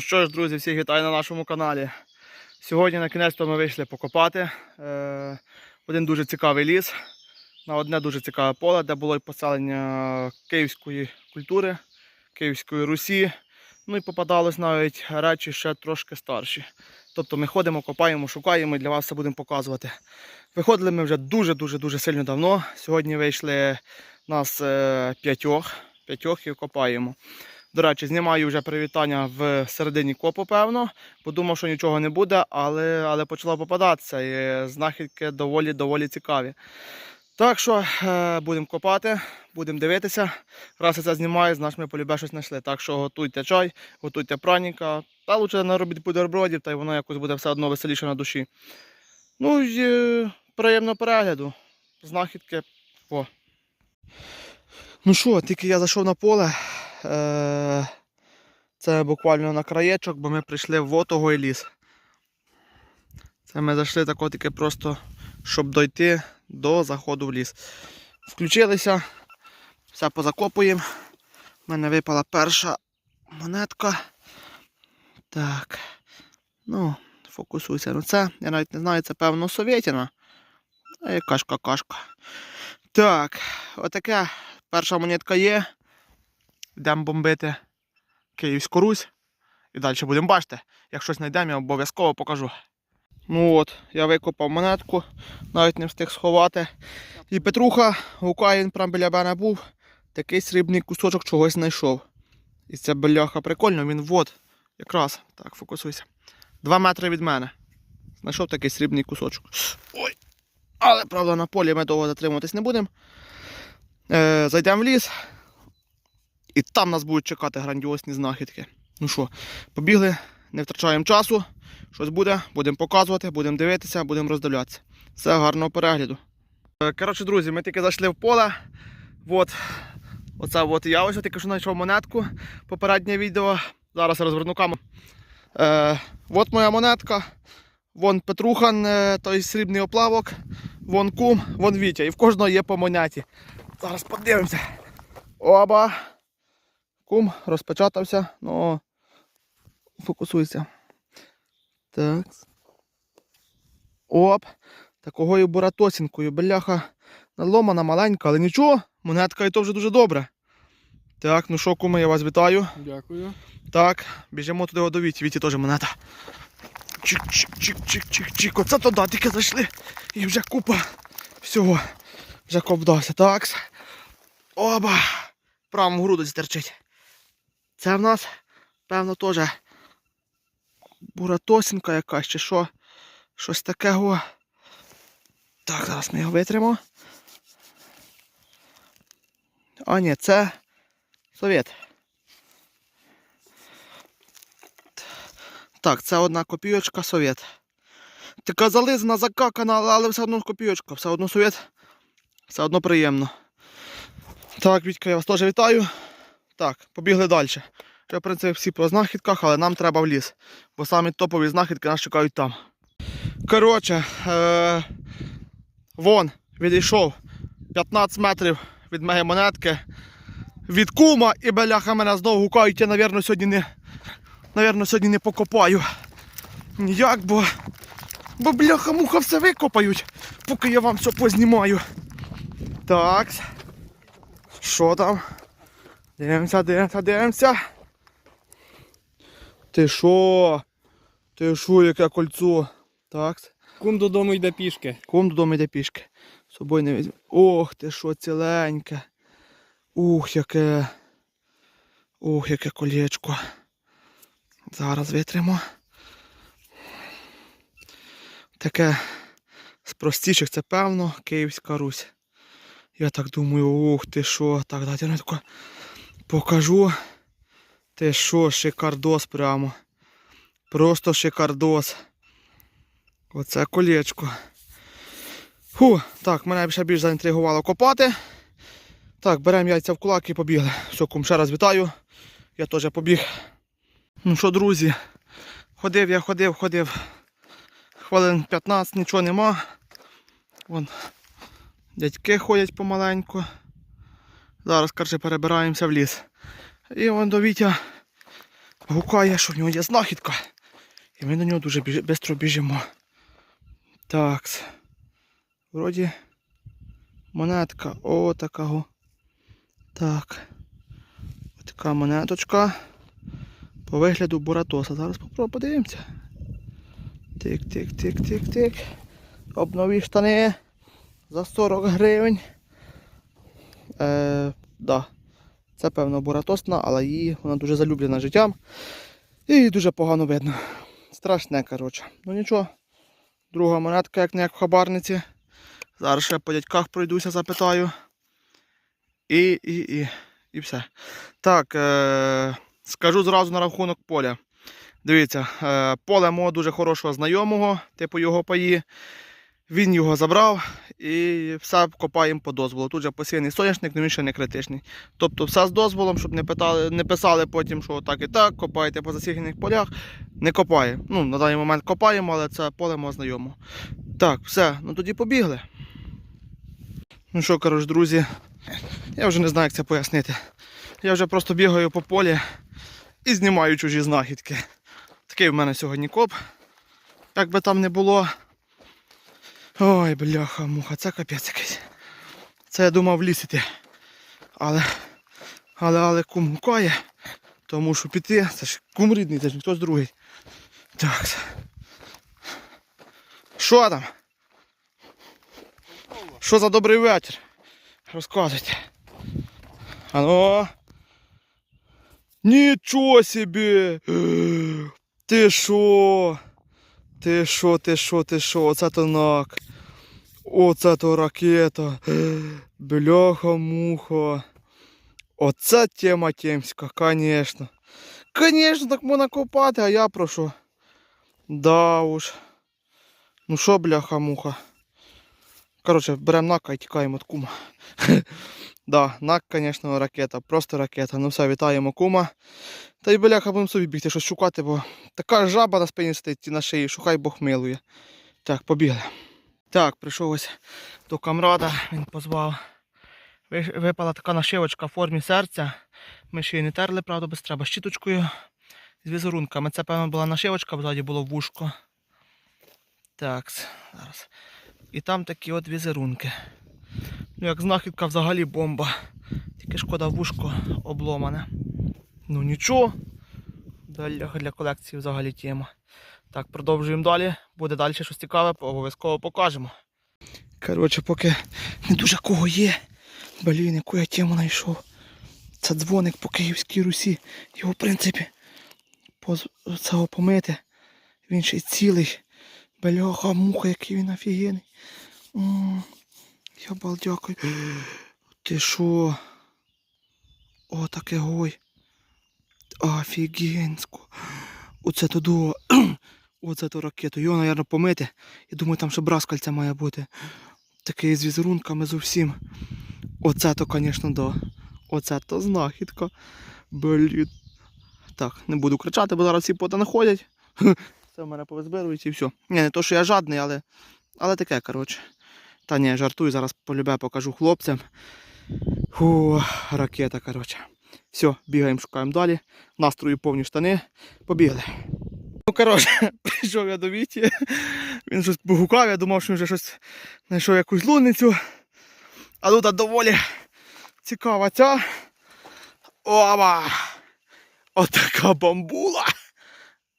Ну що ж, друзі, всіх вітаю на нашому каналі. Сьогодні на кінець ми вийшли покопати е, один дуже цікавий ліс на одне дуже цікаве поле, де було й поселення київської культури, Київської Русі. Ну і попадались навіть речі ще трошки старші. Тобто ми ходимо, копаємо, шукаємо і для вас все будемо показувати. Виходили ми вже дуже-дуже дуже сильно давно. Сьогодні вийшли нас е, п'ятьох, п'ятьох і копаємо. До речі, знімаю вже привітання в середині копу, певно, бо думав, що нічого не буде, але, але почало попадатися. І знахідки доволі доволі цікаві. Так що е, будемо копати, будемо дивитися. Раз я це знімаю, значить ми полюбе щось знайшли. Так що готуйте чай, готуйте праніка. Та лучше наробіть бутербродів, та й воно якось буде все одно веселіше на душі. Ну і е, приємного перегляду. Знахідки. О. Ну що, тільки я зайшов на поле. Е, Це буквально на краєчок, бо ми прийшли в отогой ліс. Це ми зайшли тако тільки просто, щоб дойти до заходу в ліс. Включилися, все позакопуємо. У мене випала перша монетка. Так. Ну, фокусуйся. Ну це, я навіть не знаю, це певно совєтіна. А якась какашка. Так, отаке перша монетка є. Йдемо бомбити Київську Русь. І далі будемо бачити. Як щось знайдемо, я обов'язково покажу. Ну от, я викопав монетку, навіть не встиг сховати. І Петруха, гукає, він прямо біля мене був, такий срібний кусочок чогось знайшов. І це бляха прикольно, він от, якраз, так, фокусуйся. Два метри від мене. Знайшов такий срібний кусочок. Ой! Але, правда, на полі ми довго затримуватись не будемо. Е, зайдемо в ліс. І там нас будуть чекати грандіозні знахідки. Ну що, побігли, не втрачаємо часу. Щось буде, будемо показувати, будемо дивитися, будемо роздивлятися. Все, гарного перегляду. Е, Коротше, друзі, ми тільки зайшли в поле. От, оце от я ось тільки що знайшов монетку. Попереднє відео. Зараз розверну камеру. Е, от моя монетка. Вон Петрухан, е, той срібний оплавок, вон кум, вон Вітя. І в кожного є по монеті. Зараз подивимося. Оба. Кум розпечатався, ну фокусуйся. Так. Оп. Такою буратосінкою. Бляха наломана маленька, але нічого, монетка і то вже дуже добре. Так, ну що, куми, я вас вітаю. Дякую. Так, біжимо туди до Віті. Віті теж монета. Чик-чик-чик-чик-чик-чик. Оце туди тільки зайшли. І вже купа всього. Вже коп вдався. Так. Оба. Правому груду стерчить. Це в нас, певно, теж буратосінка якась чи що. Щось таке. О. Так, зараз ми його витримо. А ні, це совєт. Так, це одна копійочка совєт. Така зализана, закакана, але все одно копійочка, все одно совєт, все одно приємно. Так, Вітька, я вас теж вітаю. Так, побігли далі. Вже, в принципі, всі по знахідках, але нам треба в ліс. Бо самі топові знахідки нас чекають там. Коротше, е- вон, відійшов 15 метрів від моєї монетки. Від кума і беляха мене знову гукають, я, навірно, сьогодні не. Навірно, сьогодні не покопаю. Ніяк, бо. Бо бляха-муха все викопають, поки я вам все познімаю. Так. Що там? Дивимося, дивимося, дивимося. Ти що? Ти що, яке кольцо? Так. Кум додому йде пішки. Кум додому йде пішки. З собою не візьме. Ох ти що, ціленьке. Ух, яке. Ух, яке колечко. Зараз витримо. Таке з простіших, це певно, Київська Русь. Я так думаю, ух ти що. Так, дайте тако покажу. Ти що, шикардос прямо. Просто шикардос. Оце колечко. Фу, так, мене ще більш заінтригувало копати. Так, беремо яйця в кулак і побігли. Все, кум, ще раз вітаю. Я теж побіг. Ну що, друзі, ходив я, ходив, ходив. Хвилин 15, нічого нема. Вон, дядьки ходять помаленьку. Зараз, коротше, перебираємося в ліс. І вон до Вітя гукає, що в нього є знахідка. І ми до нього дуже швидко біжимо. Так. Вроді монетка. О, такого. Так. Така монеточка. По вигляду Буратоса. Зараз попробуємо подивимося. Тик, тик, тик, тик, тик. Обнові штани за 40 гривень. Е, да. Це певно буратосна, але її вона дуже залюблена життям. І її дуже погано видно. Страшне, коротше. Ну нічого. Друга монетка, як не як в хабарниці. Зараз ще по дядьках пройдуся, запитаю. І, і, і, і все. Так, е- скажу зразу на рахунок поля. Дивіться, е- поле мого дуже хорошого знайомого, типу його паї. Він його забрав і все копаємо по дозволу. Тут же посіяний соняшник, але він ще не критичний. Тобто все з дозволом, щоб не, питали, не писали потім, що так і так, копаєте по засіяних полях. Не копає. Ну, на даний момент копаємо, але це поле мого знайомого. Так, все, ну тоді побігли. Ну що, коротше, друзі, я вже не знаю, як це пояснити. Я вже просто бігаю по полі і знімаю чужі знахідки. Такий в мене сьогодні коп. Як би там не було. Ой, бляха, муха, це капець якийсь. Це я думав в ліс. Але, але, але кум гукає, то мушу піти. Це ж кум рідний, це ж ніхтось другий. Так. Що там? Що за добрий вечір? Розказуйте. Ану. Нічого собі! Ти що? Ти що, ти що, ти що? Оце то нак. Оце то ракета. Бляха-муха. Оце тема темська, конечно. Конечно, так можна копати, а я про що? Да уж. Ну що, бляха-муха. Коротше, беремо нака і тікаємо від кума. Да, нак, звісно, ракета, просто ракета. Ну все, вітаємо кума. Та й бляха будемо собі бігти, щось шукати, бо така жаба на спині стоїть на шиї, шукай Бог милує. Так, побігли. Так, прийшов ось до камрада, він позвав. Випала така нашивочка в формі серця. Ми ще її не терли, правда, без треба щіточкою з візерунками. Це, певно, була нашивочка, бо ззаді було вушко. Так, зараз. І там такі от візерунки. Ну, як знахідка взагалі бомба. Тільки шкода вушко обломане. Ну нічого. Для, для колекції взагалі тема. Так, продовжуємо далі. Буде далі щось цікаве, обов'язково покажемо. Коротше, поки не дуже кого є. Блін, яку я тему знайшов. Це дзвоник по Київській Русі. Його, в принципі, поз... цього помити. Він ще й цілий. Бляха, муха, який він офігенний. Я балдякую. Ти що? О, таке гой. Офігенсько. Оце то до. Оце то ракету. Його, мабуть, помити. Я думаю, там ще браскальця має бути. Такий з візерунками зовсім. Оце то, звісно, да. Оце то знахідка. Блін. Так, не буду кричати, бо зараз всі понаходять. Це в мене повизбирують і все. Ні, не то, що я жадний, але. Але таке, коротше. Та ні, жартую, зараз полюбе покажу хлопцям. Фу, ракета, коротше. Все, бігаємо, шукаємо далі. Настрою повні штани. Побігли. Ну, коротше, прийшов я до Віті. Він щось погукав, я думав, що він вже щось знайшов якусь лунницю. А тут доволі цікава ця. Ова! Отака бамбула.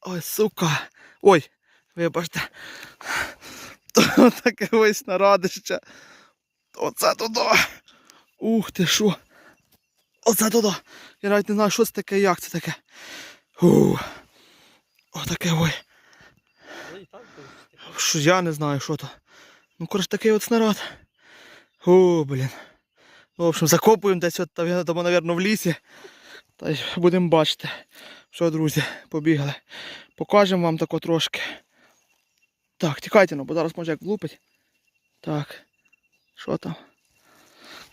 Ой, сука. Ой, вибачте. Таке ось нарадище. Оце туди. Ух ти що. Оце туди. Я навіть не знаю, що це таке, як це таке. Ух. Отаке ой. Що я не знаю, що то. Ну, коротше, такий от снаряд. О, блін. Ну, в общем, закопуємо десь от там, там, напевно, в лісі. Та й будемо бачити. Що, друзі, побігли. Покажемо вам тако трошки. Так, тікайте, ну, бо зараз може як влупить. Так. Що там?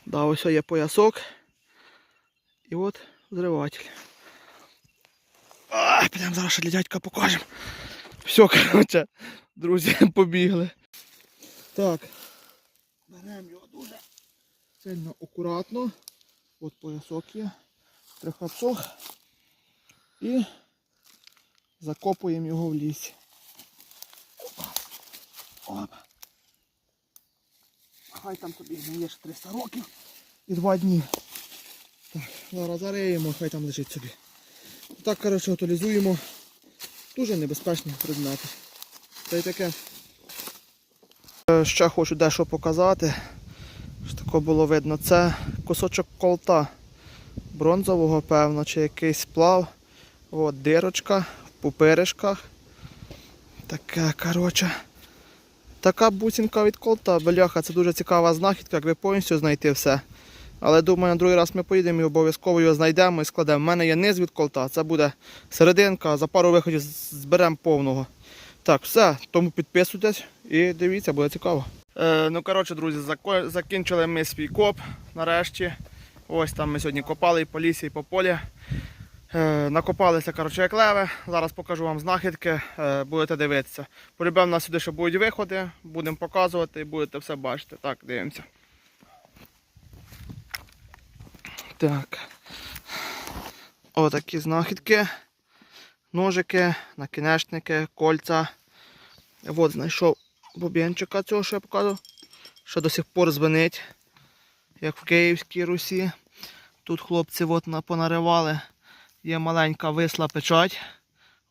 Да, ось є поясок. І от взриватель. Підемо зараз ще для дядька покажемо. Все, коротше, друзі, побігли. Так. Беремо його дуже сильно акуратно. От поясок є. Трихапсох. І Закопуємо його в лісі. Хай там тобі гниє ще 300 років і 2 дні. Так, зараз зариємо, хай там лежить собі. Так, коротше, утилізуємо. Дуже небезпечні предмети. Та й таке. Е, Ще хочу дещо показати. Що тако було видно. Це кусочок колта бронзового, певно, чи якийсь сплав. От дирочка в пупиришках. Таке, коротше. Така бусинка від колта, бляха, це дуже цікава знахідка, якби повністю знайти все. Але думаю, на другий раз ми поїдемо і обов'язково його знайдемо і складемо. У мене є низ від колта, це буде серединка, за пару виходів зберемо повного. Так, все, тому підписуйтесь і дивіться, буде цікаво. Е, ну, коротше, друзі, закінчили ми свій коп нарешті. Ось там ми сьогодні копали і по лісі, і по полі. Е, накопалися, коротше, як леви. Зараз покажу вам знахідки, е, будете дивитися. Полюбив нас сюди, що будуть виходи, будемо показувати і будете все бачити. Так, дивимося. Так. Отакі знахідки. Ножики, накінечники, кольця. От знайшов бубенчика цього, що я показував. Що до сих пор звенить, як в Київській Русі. Тут хлопці от понаривали. Є маленька висла печать.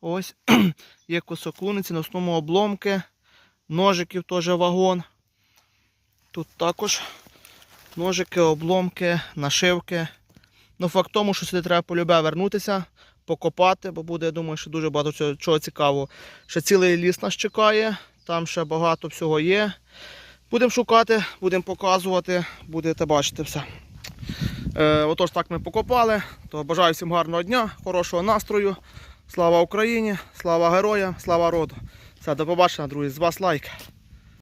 Ось. Є косокуниці, на основному обломки. Ножиків теж вагон. Тут також ножики, обломки, нашивки. Ну, факт тому, що сюди треба полюбе вернутися, покопати, бо буде, я думаю, що дуже багато чого, чого цікавого. Ще цілий ліс нас чекає, там ще багато всього є. Будемо шукати, будемо показувати, будете бачити все. Е, отож, так ми покопали. То бажаю всім гарного дня, хорошого настрою. Слава Україні, слава героям, слава роду. Все, до побачення, друзі. З вас лайк.